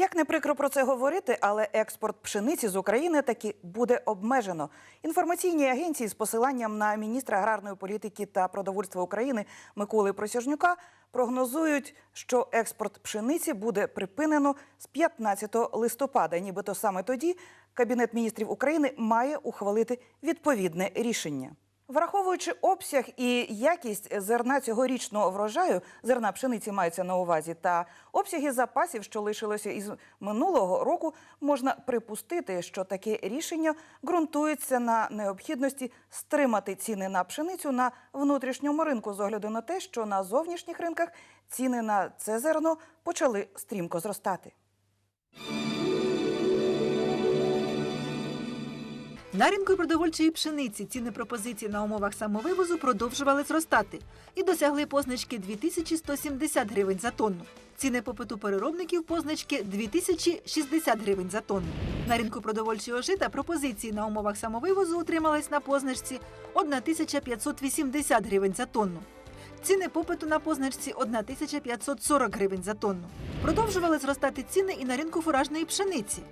Як не прикро про це говорити, але експорт пшениці з України таки буде обмежено. Інформаційні агенції з посиланням на міністра аграрної політики та продовольства України Миколи Просяжнюка прогнозують, що експорт пшениці буде припинено з 15 листопада. Нібито саме тоді Кабінет міністрів України має ухвалити відповідне рішення. Враховуючи обсяг і якість зерна цьогорічного врожаю, зерна пшениці мається на увазі, та обсяги запасів, що лишилося із минулого року, можна припустити, що таке рішення ґрунтується на необхідності стримати ціни на пшеницю на внутрішньому ринку з огляду на те, що на зовнішніх ринках ціни на це зерно почали стрімко зростати. На ринку продовольчої пшениці ціни пропозиції на умовах самовивозу продовжували зростати і досягли позначки 2170 гривень за тонну. Ціни попиту переробників позначки 2060 гривень за тонну. На ринку продовольчого жита пропозиції на умовах самовивозу утримались на позначці 1580 гривень за тонну. Ціни попиту на позначці 1540 гривень за тонну. Продовжували зростати ціни і на ринку фуражної пшениці.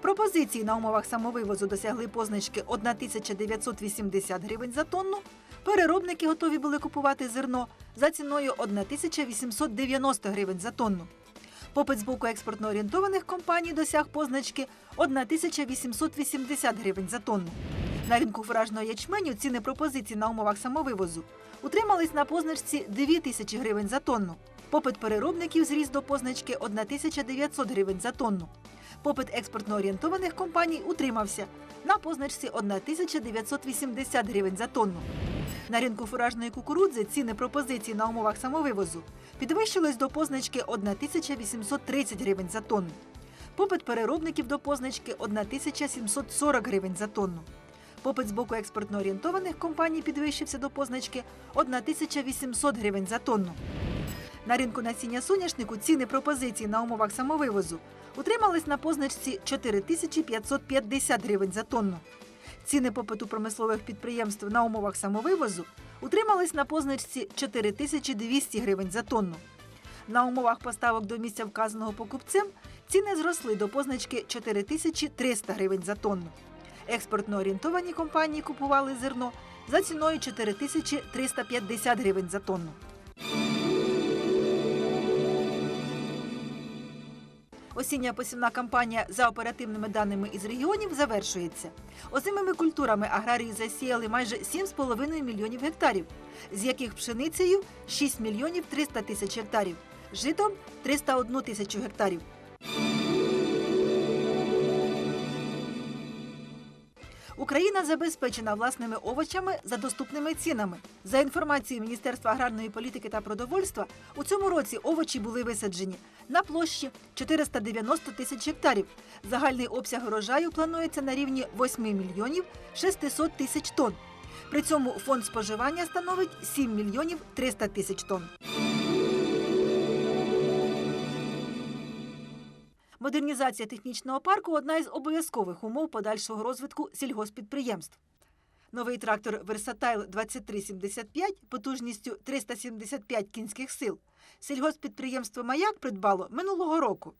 Пропозиції на умовах самовивозу досягли позначки 1980 гривень за тонну. Переробники готові були купувати зерно за ціною 1890 гривень за тонну. Попит з боку експортно орієнтованих компаній досяг позначки 1880 гривень за тонну. На ринку фуражного ячменю ціни пропозицій на умовах самовивозу утримались на позначці 2000 гривень за тонну. Попит переробників зріс до позначки 1900 гривень за тонну. Попит експортно орієнтованих компаній утримався на позначці 1980 гривень за тонну. На ринку фуражної кукурудзи ціни пропозицій на умовах самовивозу підвищились до позначки 1830 гривень за тонну. Попит переробників до позначки 1740 гривень за тонну. Попит з боку експортно орієнтованих компаній підвищився до позначки 1800 гривень за тонну. На ринку насіння соняшнику ціни пропозицій на умовах самовивозу утримались на позначці 4550 гривень за тонну. Ціни попиту промислових підприємств на умовах самовивозу утримались на позначці 4200 гривень за тонну. На умовах поставок до місця вказаного покупцем ціни зросли до позначки 4300 гривень за тонну. Експортно орієнтовані компанії купували зерно за ціною 4350 гривень за тонну. Осіння посівна кампанія за оперативними даними із регіонів завершується. Озимими культурами аграрії засіяли майже 7,5 мільйонів гектарів, з яких пшеницею 6 мільйонів 300 тисяч гектарів, житом 301 тисячу гектарів. Україна забезпечена власними овочами за доступними цінами. За інформацією Міністерства аграрної політики та продовольства, у цьому році овочі були висаджені на площі 490 тисяч гектарів. Загальний обсяг урожаю планується на рівні 8 мільйонів 600 тисяч тонн. При цьому фонд споживання становить 7 мільйонів 300 тисяч тонн. Модернізація технічного парку одна із обов'язкових умов подальшого розвитку сільгоспідприємств. Новий трактор Versatile 2375 потужністю 375 кінських сил сільгоспідприємство Маяк придбало минулого року.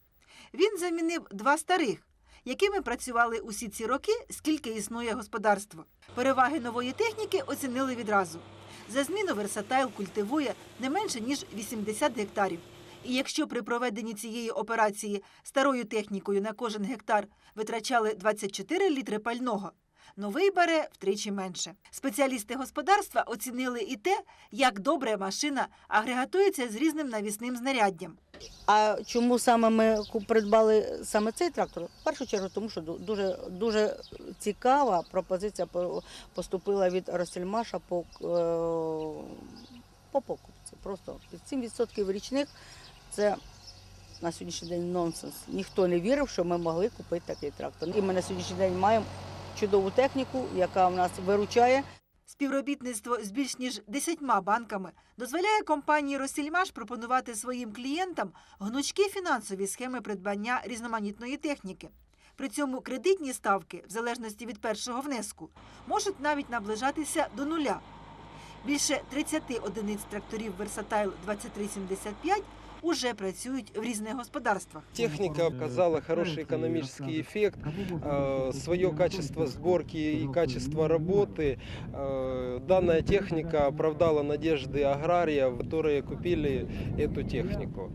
Він замінив два старих, якими працювали усі ці роки, скільки існує господарство. Переваги нової техніки оцінили відразу. За зміну Versatile культивує не менше ніж 80 гектарів. І якщо при проведенні цієї операції старою технікою на кожен гектар витрачали 24 літри пального, новий бере втричі менше. Спеціалісти господарства оцінили і те, як добре машина агрегатується з різним навісним знаряддям. А чому саме ми придбали саме цей трактор? В першу чергу, тому що дуже, дуже цікава пропозиція по- поступила від Росельмаша по, е, по покупці. Просто під 7% річних це на сьогоднішній день нонсенс. Ніхто не вірив, що ми могли купити такий трактор. І ми на сьогоднішній день маємо чудову техніку, яка в нас виручає. Співробітництво з більш ніж 10 банками дозволяє компанії Росільмаш пропонувати своїм клієнтам гнучкі фінансові схеми придбання різноманітної техніки. При цьому кредитні ставки, в залежності від першого внеску, можуть навіть наближатися до нуля. Більше 30 одиниць тракторів Versatile 2375 уже працюють в різних господарствах. Техника оказала хороший экономический эффект, э, свое качество сборки и качество работы. Э, Данная техника оправдала надежды аграриев, которые купили эту технику.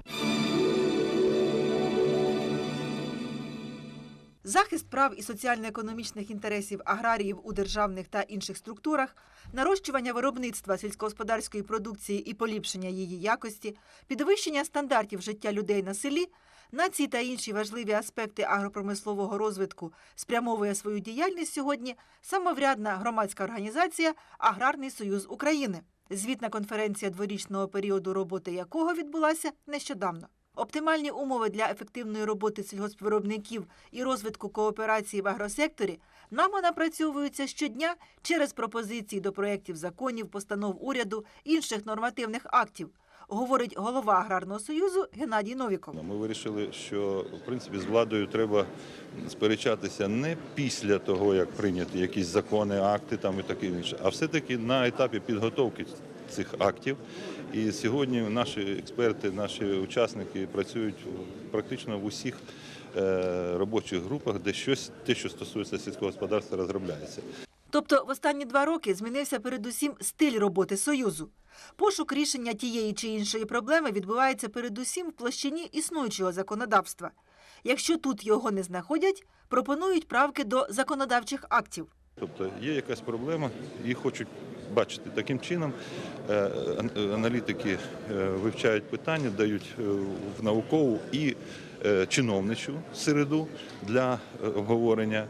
Захист прав і соціально-економічних інтересів аграріїв у державних та інших структурах, нарощування виробництва сільськогосподарської продукції і поліпшення її якості, підвищення стандартів життя людей на селі на ці та інші важливі аспекти агропромислового розвитку спрямовує свою діяльність сьогодні самоврядна громадська організація Аграрний союз України, звітна конференція дворічного періоду роботи якого відбулася нещодавно. Оптимальні умови для ефективної роботи сільгоспвиробників і розвитку кооперації в агросекторі нами напрацьовуються щодня через пропозиції до проєктів законів, постанов уряду, інших нормативних актів, говорить голова аграрного союзу Геннадій Новіков. Ми вирішили, що в принципі з владою треба сперечатися не після того, як прийняті якісь закони, акти там і таке інше, а все-таки на етапі підготовки цих актів. І сьогодні наші експерти, наші учасники працюють практично в усіх е, робочих групах, де щось те, що стосується сільського господарства, розробляється. Тобто в останні два роки змінився передусім стиль роботи Союзу. Пошук рішення тієї чи іншої проблеми відбувається передусім в площині існуючого законодавства. Якщо тут його не знаходять, пропонують правки до законодавчих актів. Тобто є якась проблема, її хочуть бачити таким чином. Е, Аналітики е, вивчають питання, дають е, в наукову і чиновничу середу для обговорення.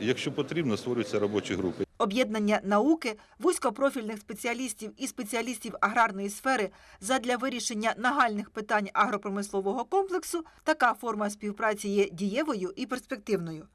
Якщо потрібно, створюються робочі групи. Об'єднання науки, вузькопрофільних спеціалістів і спеціалістів аграрної сфери задля вирішення нагальних питань агропромислового комплексу така форма співпраці є дієвою і перспективною.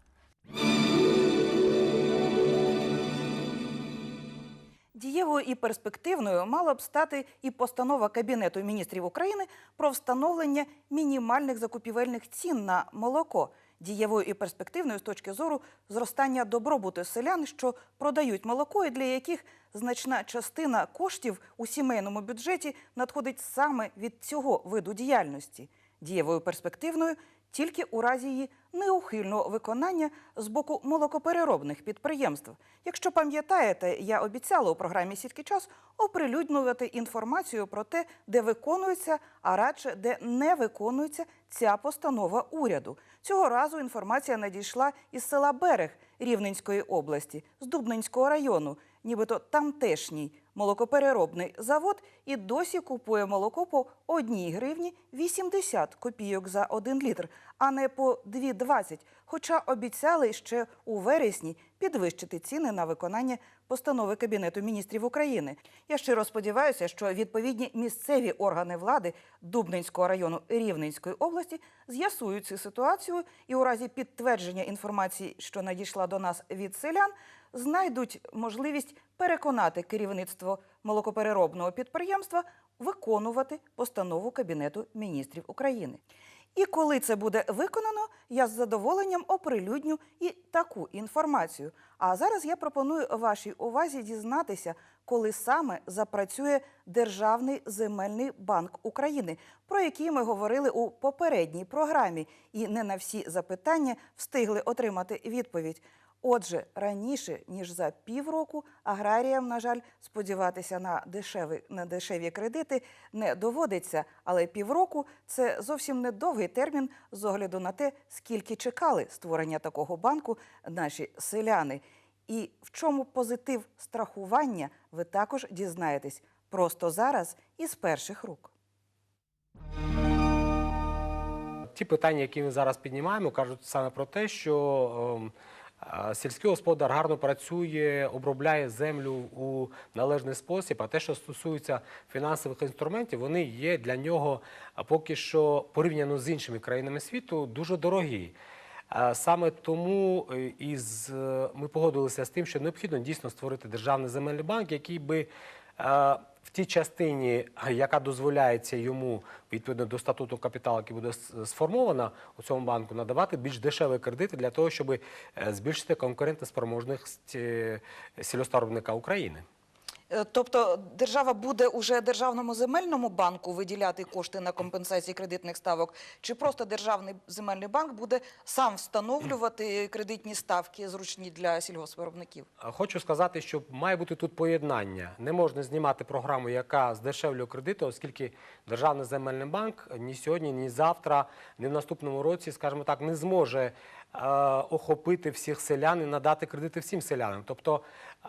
Дієвою і перспективною мала б стати і постанова Кабінету міністрів України про встановлення мінімальних закупівельних цін на молоко. Дієвою і перспективною з точки зору зростання добробуту селян, що продають молоко, і для яких значна частина коштів у сімейному бюджеті надходить саме від цього виду діяльності. Дієвою перспективною тільки у разі її неухильного виконання з боку молокопереробних підприємств. Якщо пам'ятаєте, я обіцяла у програмі Сітки час оприлюднювати інформацію про те, де виконується, а радше де не виконується ця постанова уряду. Цього разу інформація надійшла із села Берег Рівненської області, з Дубненського району. Нібито тамтешній молокопереробний завод і досі купує молоко по 1 гривні 80 копійок за 1 літр, а не по 2,20, хоча обіцяли ще у вересні підвищити ціни на виконання постанови Кабінету міністрів України. Я щиро сподіваюся, що відповідні місцеві органи влади Дубненського району Рівненської області з'ясують цю ситуацію і у разі підтвердження інформації, що надійшла до нас від селян, знайдуть можливість переконати керівництво молокопереробного підприємства виконувати постанову Кабінету міністрів України. І коли це буде виконано, я з задоволенням оприлюдню і таку інформацію. А зараз я пропоную вашій увазі дізнатися, коли саме запрацює Державний земельний банк України, про який ми говорили у попередній програмі, і не на всі запитання встигли отримати відповідь. Отже, раніше ніж за півроку аграріям, на жаль, сподіватися на дешеві, на дешеві кредити не доводиться. Але півроку це зовсім не довгий термін з огляду на те, скільки чекали створення такого банку наші селяни. І в чому позитив страхування, ви також дізнаєтесь просто зараз із перших рук. Ті питання, які ми зараз піднімаємо, кажуть саме про те, що ем, сільський господар гарно працює, обробляє землю у належний спосіб. А те, що стосується фінансових інструментів, вони є для нього поки що порівняно з іншими країнами світу дуже дорогі. Саме тому е, із, е, ми погодилися з тим, що необхідно дійсно створити державний земельний банк, який би е, тій частині, е, яка дозволяється йому відповідно до статуту капіталу, який буде сформована у цьому банку, надавати більш дешеві кредити для того, щоб е, збільшити конкурентоспроможність е, сільгоспвиробника України. Е, Тобто держава буде уже державному земельному банку виділяти кошти на компенсації кредитних ставок, чи просто державний земельний банк буде сам встановлювати кредитні ставки зручні для сільгоспвиробників? Хочу сказати, що має бути тут поєднання. Не можна знімати програму, яка здешевлює кредити, оскільки Державний земельний банк ні сьогодні, ні завтра, ні в наступному році, скажімо так, не зможе охопити всіх селян і надати кредити всім селянам. Тобто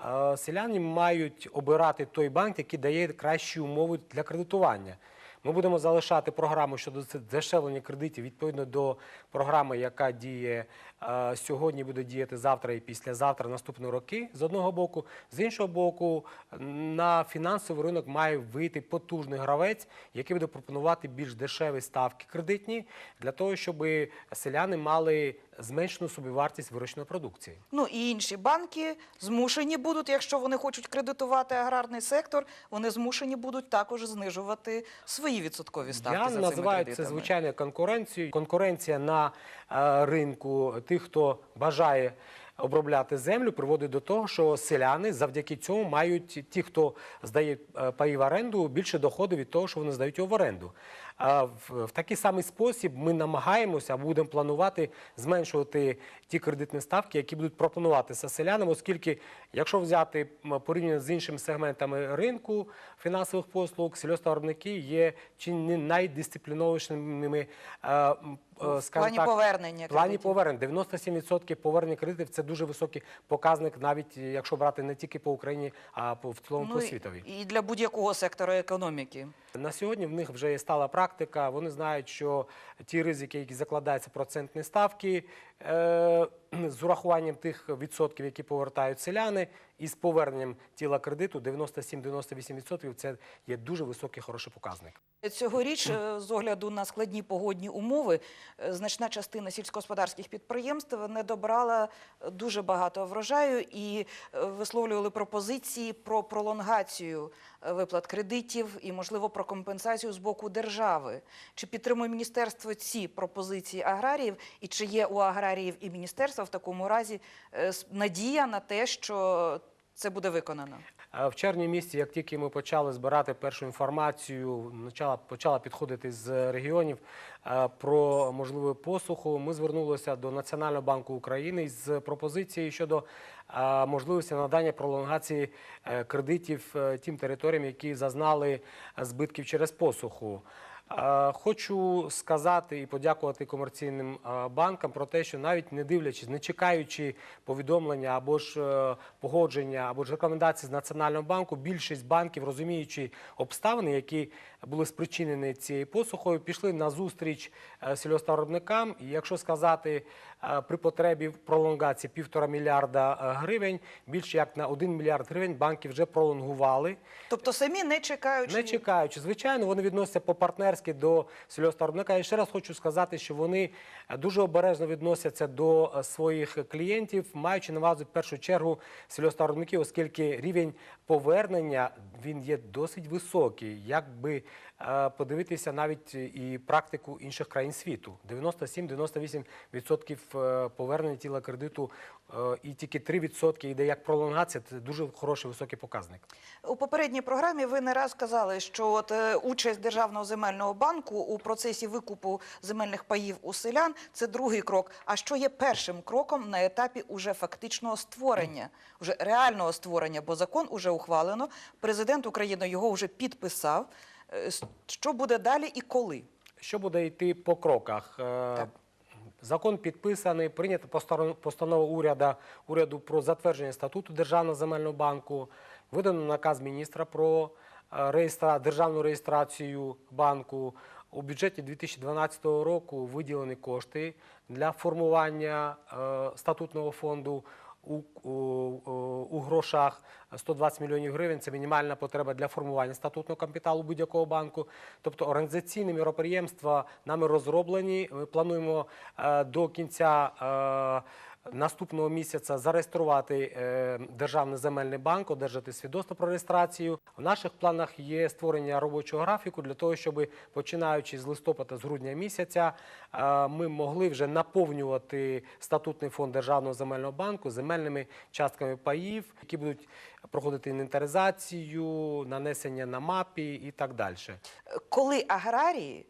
е, селяни мають обирати той банк, який дає кращі умови для кредитування. Ми будемо залишати програму щодо дешевлення кредитів відповідно до програми, яка діє е, сьогодні, буде діяти завтра і післязавтра, наступні роки. З одного боку, з іншого боку, на фінансовий ринок має вийти потужний гравець, який буде пропонувати більш дешеві ставки кредитні для того, щоб селяни мали зменшену собівартість вирощеної продукції. Ну і інші банки змушені будуть, якщо вони хочуть кредитувати аграрний сектор, вони змушені будуть також знижувати свої відсоткові ставки. Я за цими називаю це кредитами. звичайною конкуренцією. Конкуренція на е, ринку тих, хто бажає обробляти землю, приводить до того, що селяни завдяки цьому мають ті, хто здає е, паї в оренду, більше доходу від того, що вони здають його в оренду. В, такий самий спосіб ми намагаємося, будемо планувати зменшувати ті кредитні ставки, які будуть пропонуватися селянам, оскільки, якщо взяти порівняно з іншими сегментами ринку фінансових послуг, сільгоспвиробники є чи не найдисциплінованішими, е, е, в плані так, повернення плані повернень 97% повернення кредитів це дуже високий показник, навіть якщо брати не тільки по Україні, а по в цілому Ну, по світові. і для будь-якого сектору економіки. На сьогодні в них вже стала практика. Вони знають, що ті ризики, які закладаються процентні ставки, з урахуванням тих відсотків, які повертають селяни, і з поверненням тіла кредиту 97-98% це є дуже високий хороший показник. Цьогоріч, е, з огляду на складні погодні умови, е, значна частина сільськогосподарських підприємств не добрала е, дуже багато врожаю і е, висловлювали пропозиції про пролонгацію е, виплат кредитів і, можливо, про компенсацію з боку держави. Чи підтримує міністерство ці пропозиції аграріїв, і чи є у аграріїв і міністерства в такому разі е, надія на те, що це буде виконано? В червні місяці, як тільки ми почали збирати першу інформацію, почала, підходити з регіонів е, про можливу посуху, ми звернулися до Національного банку України з пропозицією щодо е, можливості надання пролонгації кредитів тим територіям, які зазнали збитків через посуху. Хочу сказати і подякувати комерційним банкам про те, що навіть не дивлячись, не чекаючи повідомлення або ж е, погодження, або ж рекомендацій з Національного банку, більшість банків, розуміючи обставини, які були спричинені цією посухою, пішли на зустріч е, сільгоспвиробникам. І якщо сказати е, при потребі в пролонгації півтора мільярда гривень, більше як на один мільярд гривень банки вже пролонгували. Тобто самі не чекаючи Не чекаючи, звичайно, вони відносяться по-партнерськи до сільгоспвиробника. І ще раз хочу сказати, що вони е, дуже обережно відносяться до е, своїх клієнтів, маючи на увазі першу чергу сільгоспвиробників, оскільки рівень повернення він є досить високий. Якби е, подивитися навіть і практику інших країн світу, 97-98% е, повернення тіла кредиту е, і тільки 3% йде як пролонгація. Це дуже хороший високий показник. У попередній програмі ви не раз казали, що от участь державного земельного банку у процесі викупу земельних паїв у селян це другий крок. А що є першим кроком на етапі уже фактичного створення, уже реального створення? Бо закон уже ухвалено. Президент України його вже підписав. Е, Що буде далі і коли? Що буде йти по кроках? Е, Так. Закон підписаний, прийнята постанова уряду, уряду про затвердження статуту Державного земельного банку, видано наказ міністра про е, реєстра... державну реєстрацію банку. У бюджеті 2012 року виділені кошти для формування статутного фонду. У, у, у грошах 120 мільйонів гривень це мінімальна потреба для формування статутного капіталу будь-якого банку. Тобто організаційні міроприємства нами розроблені. Ми плануємо е, до кінця. Наступного місяця зареєструвати е, Державний земельний банк, одержати свідоцтво про реєстрацію. В наших планах є створення робочого графіку для того, щоб починаючи з листопада, з грудня місяця, е, ми могли вже наповнювати статутний фонд Державного земельного банку земельними частками паїв, які будуть проходити інвентаризацію, нанесення на мапі і так далі. Коли аграрії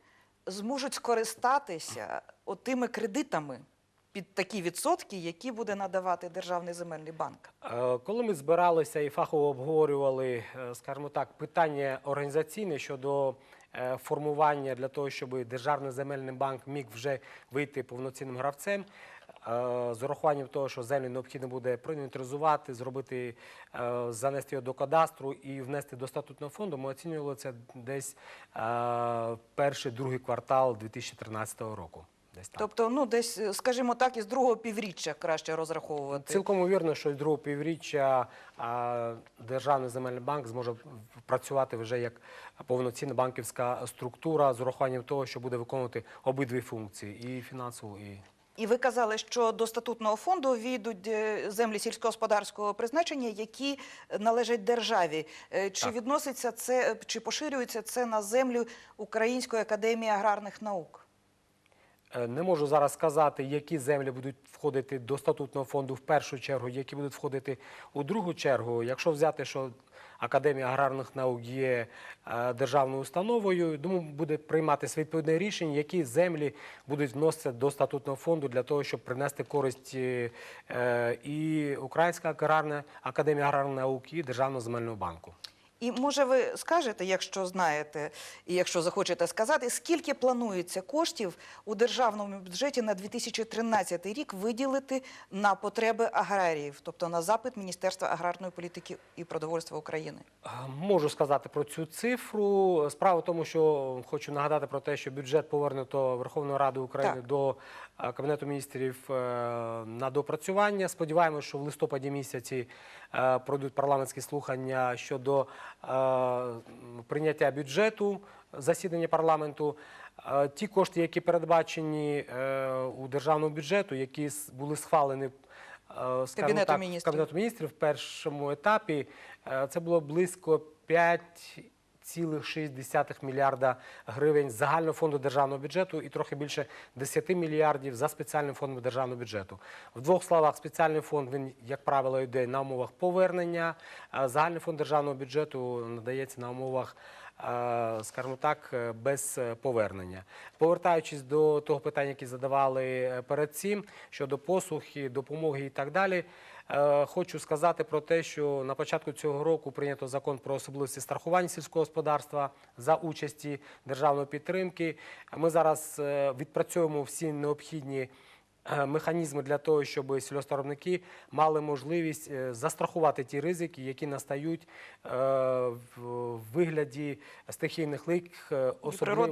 зможуть скористатися тими кредитами під такі відсотки, які буде надавати Державний земельний банк? Е, Коли ми збиралися і фахово обговорювали, е, скажімо так, питання організаційне щодо е, формування для того, щоб Державний земельний банк міг вже вийти повноцінним гравцем, з урахуванням того, що землю необхідно буде проінвентаризувати, зробити, занести його до кадастру і внести до статутного фонду, ми оцінювали це десь перший, другий квартал 2013 року. Десь так. Тобто, ну десь, е, скажімо так, із другого півріччя краще розраховувати. Цілком вірно, що з другого півріччя а, Державний земельний банк зможе працювати вже як повноцінна банківська структура з урахуванням того, що буде виконувати обидві функції і фінансову, і І ви казали, що до статутного фонду війдуть е, землі сільськогосподарського призначення, які належать державі. Е, Чи Так. відноситься це, чи поширюється це на землю Української академії аграрних наук? Е, Не можу зараз сказати, які землі будуть входити до статутного фонду в першу чергу, які будуть входити у другу чергу. Якщо взяти, що Академія аграрних наук є е, державною установою, думаю, буде прийматися відповідне рішення, які землі будуть вноситися до статутного фонду для того, щоб принести користь е, і Українська аграрна академія аграрних наук, і Державного земельного банку. І може ви скажете, якщо знаєте, і якщо захочете сказати, скільки планується коштів у державному бюджеті на 2013 рік виділити на потреби аграріїв, тобто на запит Міністерства аграрної політики і продовольства України? Можу сказати про цю цифру. Справа в тому, що хочу нагадати про те, що бюджет повернуто Верховною Радою України Так. до Кабінету міністрів е, на допрацювання. Сподіваємося, що в листопаді місяці е, пройдуть парламентські слухання щодо е, прийняття бюджету засідання парламенту. Е, Ті кошти, які передбачені е, у державному бюджету, які були схвалені е, Кабінету так, міністрів. Кабінету міністрів в першому етапі е, це було близько 5,6 мільярда гривень загального фонду державного бюджету і трохи більше 10 мільярдів за спеціальним фондом державного бюджету. В двох словах, спеціальний фонд він, як правило, йде на умовах повернення. Загальний фонд державного бюджету надається на умовах. е, Скажімо так, е, без е, повернення. Повертаючись до того питання, яке задавали е, перед цим щодо посухи, допомоги і так далі. Е, Хочу сказати про те, що на початку цього року прийнято закон про особливості страхування сільського господарства за участі державної підтримки. Ми зараз е, відпрацьовуємо всі необхідні механізми для того, щоб сільгоспвиробники мали можливість е, застрахувати ті ризики, які настають е, в вигляді стихійних лик, е, особливо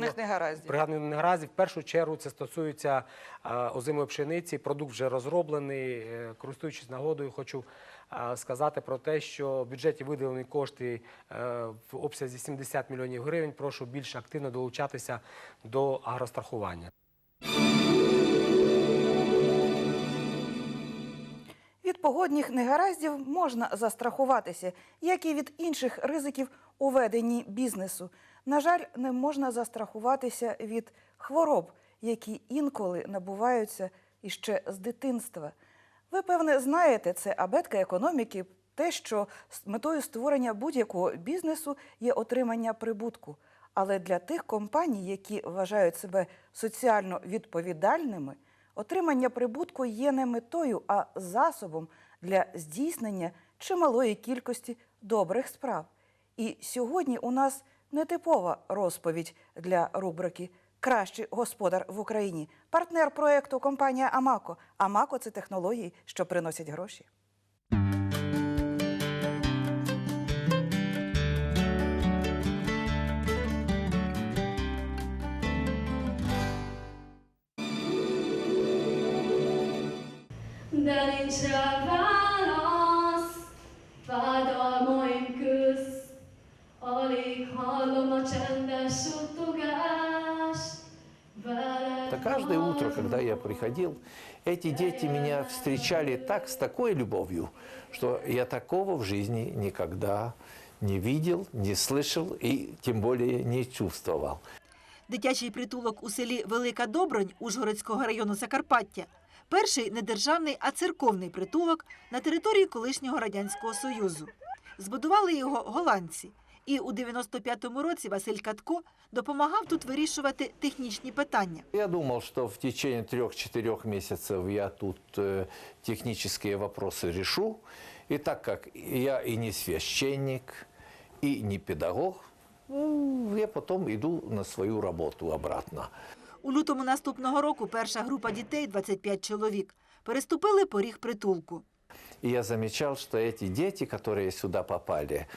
природних негараздів. В першу чергу це стосується е, озимої пшениці. Продукт вже розроблений. Е, Користуючись нагодою, хочу е, сказати про те, що в бюджеті виділені кошти е, в обсязі 70 мільйонів гривень. Прошу більш активно долучатися до агрострахування. Від погодних негараздів можна застрахуватися, як і від інших ризиків у веденні бізнесу. На жаль, не можна застрахуватися від хвороб, які інколи набуваються іще з дитинства. Ви, певне, знаєте це абетка економіки, те, що метою створення будь-якого бізнесу є отримання прибутку. Але для тих компаній, які вважають себе соціально відповідальними, отримання прибутку є не метою, а засобом для здійснення чималої кількості добрих справ. І сьогодні у нас нетипова розповідь для рубрики Кращий господар в Україні. Партнер проекту компанія Амако. Амако це технології, що приносять гроші. de каждое утро, когда я приходил, эти дети меня встречали так, с такой любовью, что я такого в жизни никогда не видел, не слышал и тем более не чувствовал. Дитячий притулок у селі Велика Добронь Ужгородського району Закарпаття перший не державний, а церковний притулок на території колишнього радянського союзу. Збудували його голландці. І у 95-му році Василь Катко допомагав тут вирішувати технічні питання. Я думал, что в течение трех-четырех месяцев я тут э, технические вопросы решу. И так как я и не священник, и не педагог, ну, я потом иду на свою работу обратно. У лютому наступного року перша група дітей, 25 чоловік, переступили поріг притулку. И я замечал, что эти дети, которые сюда попали,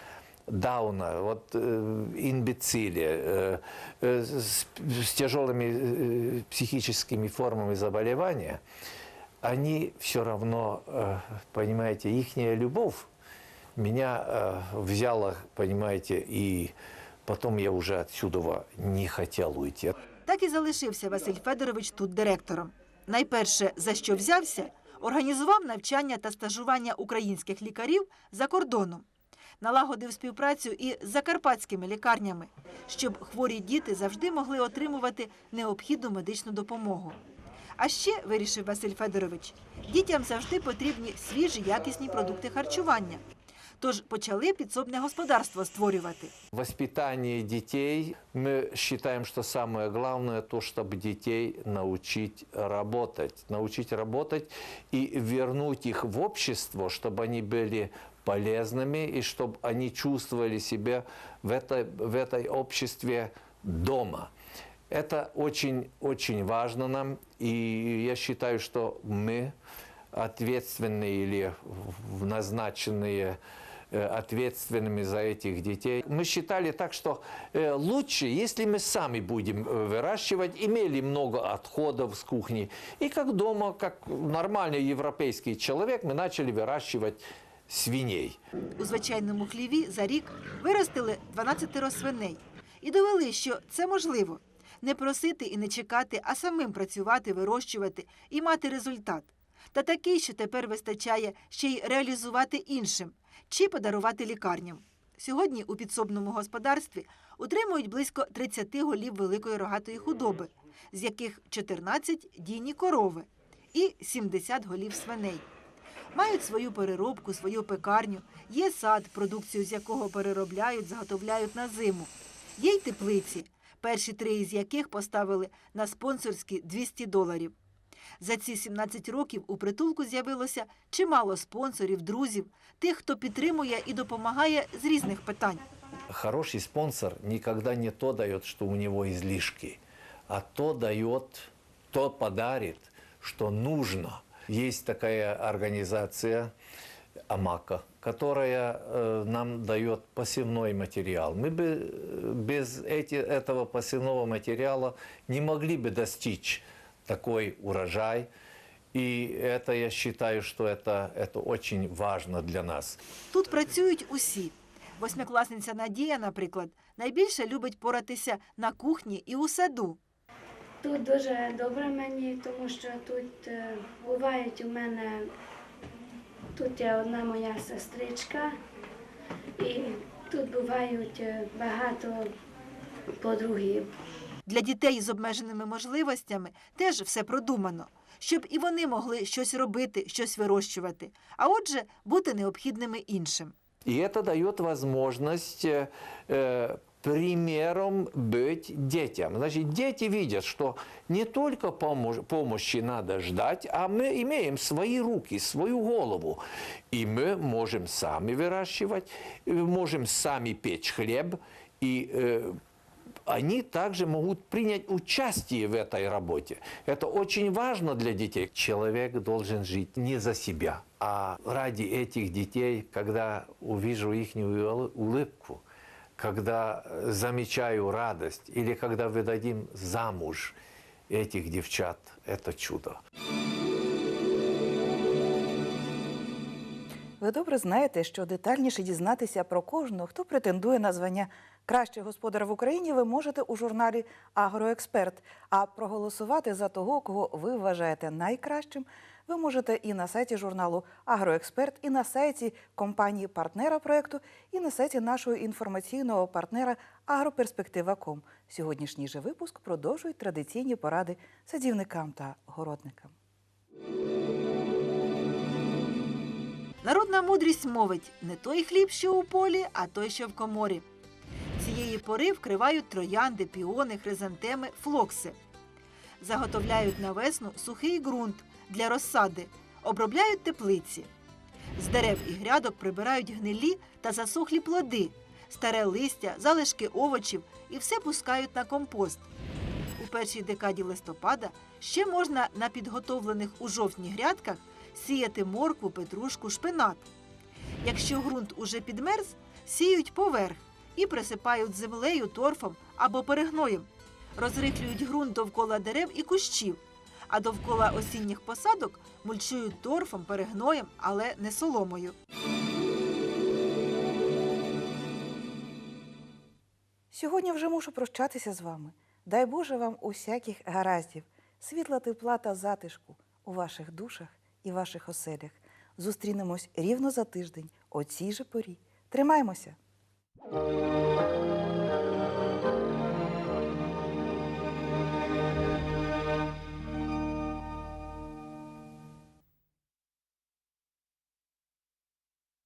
Дауна, вот э, имбецили, э, э, с, с тяжелыми э, психическими формами заболевания, они все равно, э, понимаете, их любовь меня э, взяла, понимаете, и потом я уже отсюда не хотел уйти. Так і залишився Василь Федорович тут директором. Найперше, за що взявся, організував навчання та стажування українських лікарів за кордоном. Налагодив співпрацю і з закарпатськими лікарнями, щоб хворі діти завжди могли отримувати необхідну медичну допомогу. А ще, вирішив Василь Федорович, дітям завжди потрібні свіжі якісні продукти харчування. Тож почали підсобне господарство створювати. Воспитание детей, мы считаем, что самое главное то, чтобы детей научить работать. Научить работать и вернуть их в общество, чтобы они были полезными и чтобы они чувствовали себя в, этой, в этой обществе дома. Это очень-очень важно нам, и я считаю, что мы ответственные или в- назначенные э, ответственными за этих детей. Мы считали так, что э, лучше, если мы сами будем э, выращивать, имели много отходов с кухни, и как дома, как нормальный европейский человек, мы начали выращивать свиней. У звичайному хліві за рік виростили 12 свиней і довели, що це можливо не просити і не чекати, а самим працювати, вирощувати і мати результат. Та такий, що тепер вистачає ще й реалізувати іншим чи подарувати лікарням. Сьогодні у підсобному господарстві утримують близько 30 голів великої рогатої худоби, з яких 14 – дійні корови і 70 голів свиней. Мають свою переробку, свою пекарню, є сад, продукцію з якого переробляють, заготовляють на зиму. Є й теплиці, перші три із яких поставили на спонсорські 200 доларів. За ці 17 років у притулку з'явилося чимало спонсорів, друзів, тих, хто підтримує і допомагає з різних питань. Хороший спонсор никогда не то дает, что у него излишки, а то дает, то подарит, что нужно. Есть такая организация Амака, которая э, нам дает посевной материал. Мы бы э, без эти, этого посевного материала не могли бы достичь такой урожай. И это я считаю, что это, это очень важно для нас. Тут працюють усі. Восьмикласниця Надія, наприклад, найбільше любить поратися на кухні і у саду. Тут дуже добре мені, тому що тут е, бувають у мене, тут є одна моя сестричка, і тут бувають е, багато подругів. Для дітей з обмеженими можливостями теж все продумано, щоб і вони могли щось робити, щось вирощувати, а отже, бути необхідними іншим. И это дает возможность э, э, примером быть детям. Значит, дети видят, что не только помощь, помощи надо ждать, а мы имеем свои руки, свою голову. И мы можем сами выращивать, э, можем сами печь хлеб. И э, они также могут принять участие в этой работе. Это очень важно для детей. Человек должен жить не за себя, а ради этих детей, когда увижу их улыбку, когда э, замечаю радость или когда выдадим замуж этих девчат, это чудо. Ви добре знаєте, що детальніше дізнатися про кожного, хто претендує на звання Кращий господар в Україні ви можете у журналі Агроексперт. А проголосувати за того, кого ви вважаєте найкращим, ви можете і на сайті журналу Агроексперт, і на сайті компанії партнера проекту, і на сайті нашого інформаційного партнера Агроперспектива.ком. Сьогоднішній же випуск продовжують традиційні поради садівникам та городникам. Народна мудрість мовить не той хліб, що у полі, а той, що в коморі. Цієї пори вкривають троянди, піони, хризантеми, флокси. Заготовляють на весну сухий ґрунт для розсади, обробляють теплиці. З дерев і грядок прибирають гнилі та засохлі плоди, старе листя, залишки овочів і все пускають на компост. У першій декаді листопада ще можна на підготовлених у жовтні грядках сіяти моркву, петрушку, шпинат. Якщо ґрунт уже підмерз, сіють поверх і присипають землею, торфом або перегноєм. Розрихлюють ґрунт довкола дерев і кущів, а довкола осінніх посадок мульчують торфом, перегноєм, але не соломою. Сьогодні вже мушу прощатися з вами. Дай Боже вам усяких гараздів, світла тепла та затишку у ваших душах і ваших оселях. Зустрінемось рівно за тиждень о цій же порі. Тримаймося! Música